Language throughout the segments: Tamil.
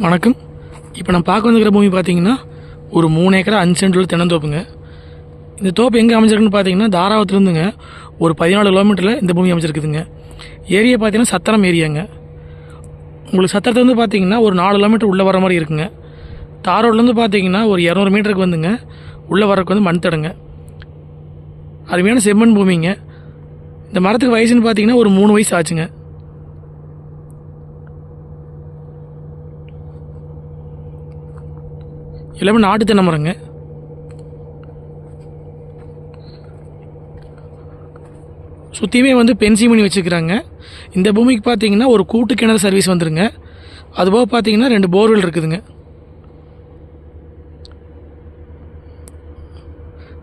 வணக்கம். இப்போ நான் பார்க்க வந்துக்கிற பூமி பார்த்தீங்கன்னா ஒரு மூணு ஏக்கரா அஞ்சு சென்ட் உள்ள தென்னந்தோப்புங்க. இந்த தோப்பு எங்கே அமைஞ்சிருக்குன்னு பார்த்தீங்கன்னா தாராவத்துலேருந்துங்க ஒரு பதினாலு கிலோமீட்டரில் இந்த பூமி அமைஞ்சிருக்குதுங்க. ஏரியா பார்த்தீங்கன்னா சத்திரம் ஏரியாங்க. உங்களுக்கு சத்திரத்துலேருந்து பார்த்தீங்கன்னா ஒரு நாலு கிலோமீட்டர் உள்ளே வர மாதிரி இருக்குங்க. தார் ரோட்லேருந்து பார்த்தீங்கன்னா ஒரு இரநூறு மீட்டருக்கு வந்துங்க. உள்ளே வரக்கு வந்து மண் தடுங்க அருமையான செம்மண் பூமிங்க. இந்த மரத்துக்கு வயசுன்னு பார்த்தீங்கன்னா ஒரு மூணு வயசு ஆச்சுங்க. எல்லாமே நாட்டு தென்னை மரங்க சுற்றியுமே வந்து பென்சிமணி பண்ணி வச்சுக்கிறாங்க இந்த பூமிக்கு பார்த்தீங்கன்னா ஒரு கூட்டு கிணறு சர்வீஸ் வந்துருங்க. அதுபோக பார்த்தீங்கன்னா ரெண்டு போர்வெல் இருக்குதுங்க.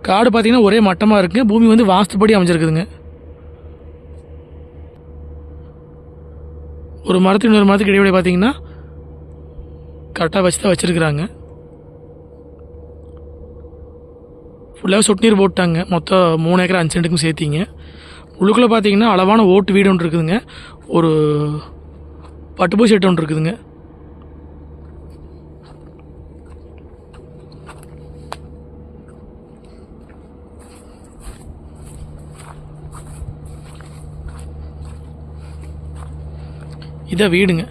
காடு பார்த்தீங்கன்னா ஒரே மட்டமாக இருக்குங்க. பூமி வந்து வாஸ்துப்படி அமைஞ்சிருக்குதுங்க. ஒரு மரத்துக்கு இன்னொரு மரத்துக்கு இடைவெளி பார்த்தீங்கன்னா கரெக்டாக வச்சு தான் வச்சுருக்குறாங்க. ஃபுல்லாக சொட்டு நீர் போட்டாங்க. மொத்தம் மூணு ஏக்கர் அஞ்சு சென்ட்டுக்கும் சேர்த்திங்க. உள்ளுக்குள்ளே பார்த்தீங்கன்னா அளவான ஓட்டு வீடு ஒன்று இருக்குதுங்க. ஒரு பட்டுப்பூ செட்டு ஒன்று இருக்குதுங்க. இதான் வீடுங்க.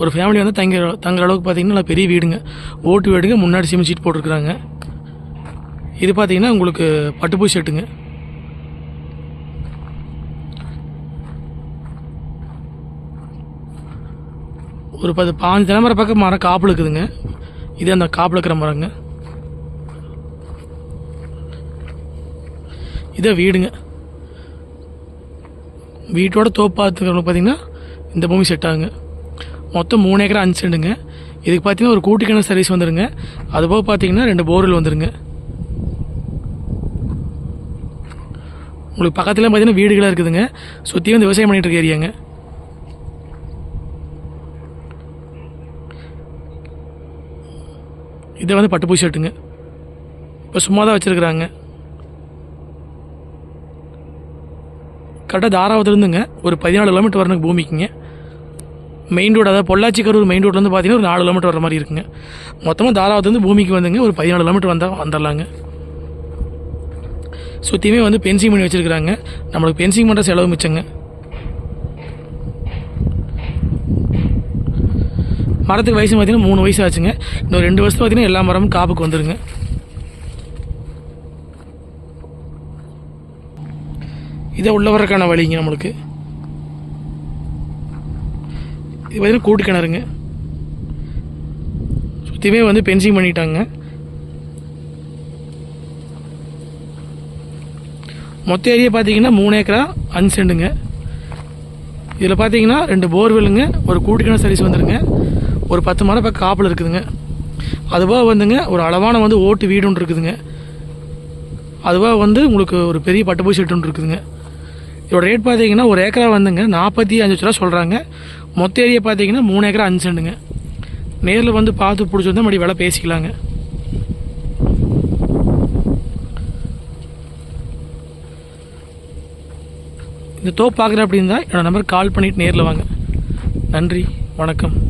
ஒரு ஃபேமிலி வந்து தங்குற தங்குற அளவுக்கு பார்த்தீங்கன்னா நல்லா பெரிய வீடுங்க. ஓட்டு வீடுங்க முன்னாடி சிமெண்ட் சீட் போட்டிருக்குறாங்க. இது பார்த்தீங்கன்னா உங்களுக்கு பட்டுப்பூ செட்டுங்க ஒரு பத்து பாஞ்சு தலைமுறை பக்கம் மரம் காப்பில் இருக்குதுங்க. இது அந்த காப்பில் இருக்கிற மரங்க. இதே வீடுங்க. வீட்டோட தோப்பாத்துக்கிறவங்க பார்த்தீங்கன்னா இந்த பூமி செட் ஆகுங்க. மொத்தம் மூணு ஏக்கர் அஞ்சு செண்டுங்க இதுக்கு பார்த்தீங்கன்னா ஒரு கூட்டு கிணறு சர்வீஸ் வந்துருங்க. அதுபோக பார்த்தீங்கன்னா ரெண்டு போர்வெல் வந்துடுங்க உங்களுக்கு பக்கத்துல பார்த்தீங்கன்னா வீடுகளாக இருக்குதுங்க. சுற்றி வந்து விவசாயம் பண்ணிட்டு இருக்க ஏரியாங்க. இதை வந்து பட்டுப்பூ ஷர்ட்டுங்க இப்போ சும்மா தான் வச்சுருக்குறாங்க கரெக்டாக தாராவதுலேருந்துங்க ஒரு பதினாலு கிலோமீட்டர் வரணும் பூமிக்குங்க. மெயின் ரோடு அதாவது பொள்ளாச்சி கரூர் மெயின் ரோட்லேருந்து பார்த்தீங்கன்னா ஒரு நாலு கிலோமீட்டர் வர மாதிரி இருக்குங்க. மொத்தமாக தாராவதுலேருந்து பூமிக்கு வந்துங்க. ஒரு பதினாலு கிலோமீட்டர் வந்தால் வந்துடலாங்க சுற்றியுமே வந்து பென்சிங் பண்ணி வச்சுருக்குறாங்க. நம்மளுக்கு பென்சிங் பண்ணுற செலவு மிச்சங்க. மரத்துக்கு வயசு பார்த்தீங்கன்னா மூணு வயசு ஆச்சுங்க. இன்னும் ரெண்டு வருஷத்து பார்த்தீங்கன்னா எல்லா மரமும் காப்புக்கு வந்துடுங்க இதை உள்ள வரக்கான வழிங்க நம்மளுக்கு. இது பார்த்தீங்கன்னா கூட்டு கிணறுங்க சுற்றியுமே வந்து பென்சிங் பண்ணிட்டாங்க. மொத்த ஏரியா பார்த்தீங்கன்னா மூணு ஏக்கரா அஞ்சு செண்டுங்க இதில் பார்த்தீங்கன்னா ரெண்டு போர்வெல்லுங்க ஒரு கூட்டுக்கிணறு சர்வீஸ் வந்துருங்க. ஒரு பத்து மரம் இப்போ காப்பில் இருக்குதுங்க. அதுவாக வந்துங்க ஒரு அளவான வந்து ஓட்டு வீடு ஒன்று இருக்குதுங்க. அதுவாக வந்து உங்களுக்கு ஒரு பெரிய பட்டுப்பூ செட்டு ஒன்று இருக்குதுங்க. இதோட ரேட் பார்த்தீங்கன்னா ஒரு ஏக்கரா வந்துங்க நாற்பத்தி அஞ்சு லட்ச ரூபா சொல்கிறாங்க மொத்த ஏரியா பார்த்தீங்கன்னா மூணு ஏக்கரா அஞ்சு செண்டுங்க நேரில் வந்து பார்த்து பிடிச்சிருந்தா மறுபடியும் விலை பேசிக்கலாங்க. இந்த தோப்பு பார்க்குறேன் அப்படின்னா என்னோடய நம்பருக்கு கால் பண்ணிவிட்டு நேரில் வாங்க. நன்றி வணக்கம்.